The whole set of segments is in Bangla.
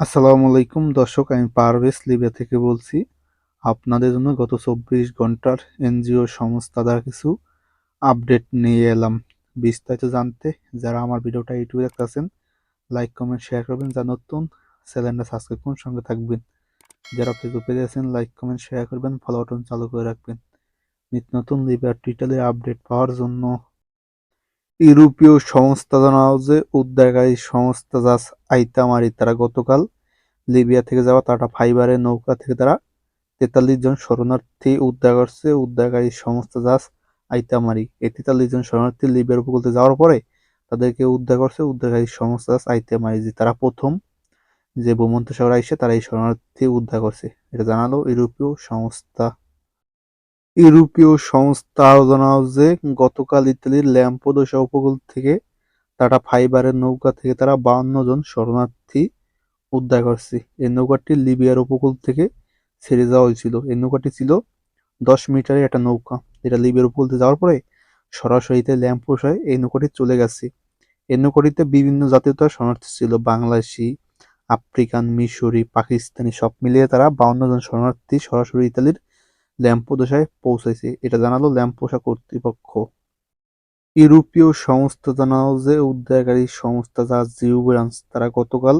আসসালামু আলাইকুম দর্শক, আমি পারভেজ লিবিয়া থেকে বলছি। আপনাদের জন্য গত চব্বিশ ঘণ্টার এনজিও সংস্থা দ্বারা কিছু আপডেট নিয়ে এলাম। বিস্তারিত জানতে যারা আমার ভিডিওটা ইউটিউবে দেখতেছেন, লাইক, কমেন্ট, শেয়ার করবেন। যা নতুন, চ্যানেলটা সাবস্ক্রাইব করুন, সঙ্গে থাকবেন। যারা ফেসবুক পেজে আছেন, লাইক, কমেন্ট, শেয়ার করবেন, ফলো বাটন চালু করে রাখবেন। নিত্য নতুন লিবিয়ার টুইটারের আপডেট পাওয়ার জন্য ইউরোপীয় সংস্থা জানাও যে উদ্ধারকারী সংস্থা জাস আইতামারি তারা গতকাল লিবিয়া থেকে যাওয়া টাটা ফাইবারের নৌকা থেকে তারা তেতাল্লিশ জন শরণার্থী উদ্ধার করছে, উদ্ধারকারী সংস্থা জাস আইতামারি এই তেতাল্লিশ জন শরণার্থী লিবিয়ার উপকূলে যাওয়ার পরে তাদেরকে উদ্ধার করছে উদ্ধারকারী সংস্থা জাস আইতামারি যে তারা প্রথম যে ভূমধ্যসাগর আইসে তারা এই শরণার্থী উদ্ধার করছে। এটা জানালো ইউরোপীয় সংস্থা ইউরোপীয় সংস্থা যে গতকাল ইতালির ল্যাম্পোদোসা উপকূল থেকে টাটা ফাইবারের নৌকা থেকে তারা বাউন্ন জন শরণার্থী উদ্ধার করছে। এই নৌকাটি লিবিয়ার উপকূল থেকে ছেড়ে যাওয়া হয়েছিল। এই নৌকাটি ছিল দশ মিটারের একটা নৌকা। এটা লিবিয়ার উপকূল থেকে যাওয়ার পরে সরাসরিতে ল্যাম্পোসায় এই নৌকাটি চলে গেছে। এই নৌকাটিতে বিভিন্ন জাতীয়তার শরণার্থী ছিল। বাংলাদেশি, আফ্রিকান, মিশরি, পাকিস্তানি সব মিলিয়ে তারা বাউন্ন জন শরণার্থী সরাসরি ইতালির ল্যাম্পোদোসায় পৌঁছেছে এটা জানালো ল্যাম্পোসা কর্তৃপক্ষ। ইউরোপীয় সংস্থা জানালো যে, উদ্ধারকারী সংস্থা যা জিও ব্রাঞ্চ তারা গতকাল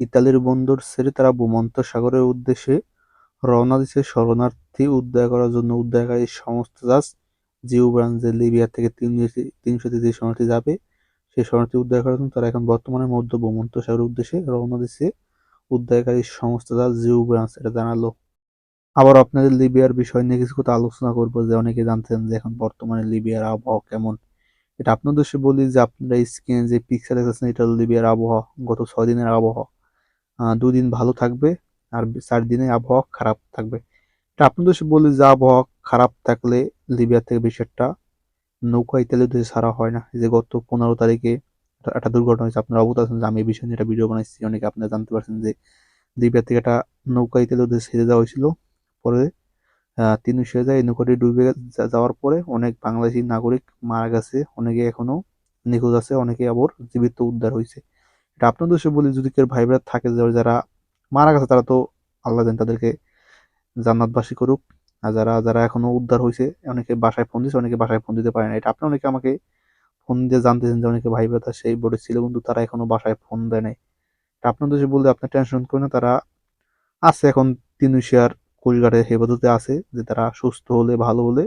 ইতালির বন্দর ছেড়ে তারা ভূমধ্যসাগরের উদ্দেশ্যে রওনা দিচ্ছে শরণার্থী উদ্ধার করার জন্য উদ্ধারকারী সংস্থা জাস জিও ব্রাঞ্চে লিবিয়া থেকে তিনশো যে শরণার্থী যাবে, সেই শরণার্থী উদ্ধার করার জন্য তারা এখন বর্তমানে মধ্য ভূমধ্যসাগরের উদ্দেশ্যে রওনা দিচ্ছে উদ্ধারকারী সংস্থা জাস জিও ব্রাঞ্চ এটা জানালো। আবার আপনাদের লিবিয়ার বিষয় নিয়ে কিছু কথা আলোচনা করব যে অনেকে জানতেন যে এখন বর্তমানে লিবিয়ার আবহাওয়া কেমন। এটা আপনাদের সে বলি যে আপনারা স্ক্রিনে যে পিকচার দেখতেছেন এটা লিবিয়ার আবহাওয়া, গত ছয় দিনের আবহাওয়া। দুদিন ভালো থাকবে আর চার দিনে আবহাওয়া খারাপ থাকবে। এটা আপনাদের সে বলি যে আবহাওয়া খারাপ থাকলে লিবিয়া থেকে বেশি একটা নৌকা ইত্যাদি দেশে ছাড়া হয় না। যে গত পনেরো তারিখে একটা দুর্ঘটনা হয়েছে, আপনারা অবগত আছেন যে আমি এই বিষয় নিয়ে একটা ভিডিও বানাইছি, অনেকে আপনারা জানতে পারছেন যে লিবিয়া থেকে একটা নৌকা ইত্যাদি দেশে ছেড়ে দেওয়া হয়েছিল। পরে তিন যায়, নৌকাটি ডুবে যাওয়ার পরে অনেক বাংলাদেশি নাগরিক মারা গেছে, অনেকে এখনও নিখোঁজ আছে, অনেকে আবার জীবিত উদ্ধার হয়েছে এটা আপনাদের সে বলি, যদি কেউ ভাই থাকে, যারা মারা গেছে, তারা তো আল্লাহ দেন তাদেরকে জান্নাতবাসী করুক। আর যারা যারা এখনও উদ্ধার হয়েছে অনেকে বাসায় ফোন দিচ্ছে অনেকে বাসায় ফোন দিতে পারে না এটা আপনি অনেকে আমাকে ফোন দিয়ে জানতেছেন যে অনেকে ভাই বোন সেই বোর্ডে ছিল কিন্তু তারা এখনও বাসায় ফোন দেয় নাই। আপনাদের যে বললে আপনি টেনশন করেন না, তারা আছে এখন তিন তিনুশিয়ার কোচঘাটে হেফাজতে আছে যে তারা সুস্থ হলে, ভালো হলে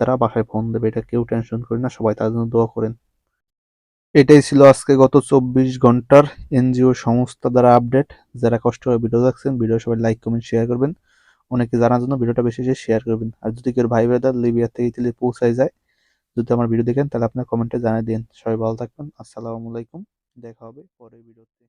তারা বাসায় ফোন দেবে। এটা কেউ টেনশন করে না, সবাই তার জন্য দোয়া করেন। এটাই ছিল আজকে গত চব্বিশ ঘণ্টার এনজিও সংস্থা দ্বারা আপডেট। যারা কষ্ট করে ভিডিও দেখছেন ভিডিও সবাই লাইক কমেন্ট শেয়ার করবেন। অনেকে জানার জন্য ভিডিওটা বেশি বেশি শেয়ার করবেন। আর যদি কেউ ভাই ব্রাদার লিবিয়া থেকে ইতালি পৌঁছায় যায়, যদি আমার ভিডিও দেখেন, তাহলে আপনার কমেন্টে জানিয়ে দিন। সবাই ভালো থাকবেন। আসসালামু আলাইকুম। দেখা হবে পরের ভিডিওতে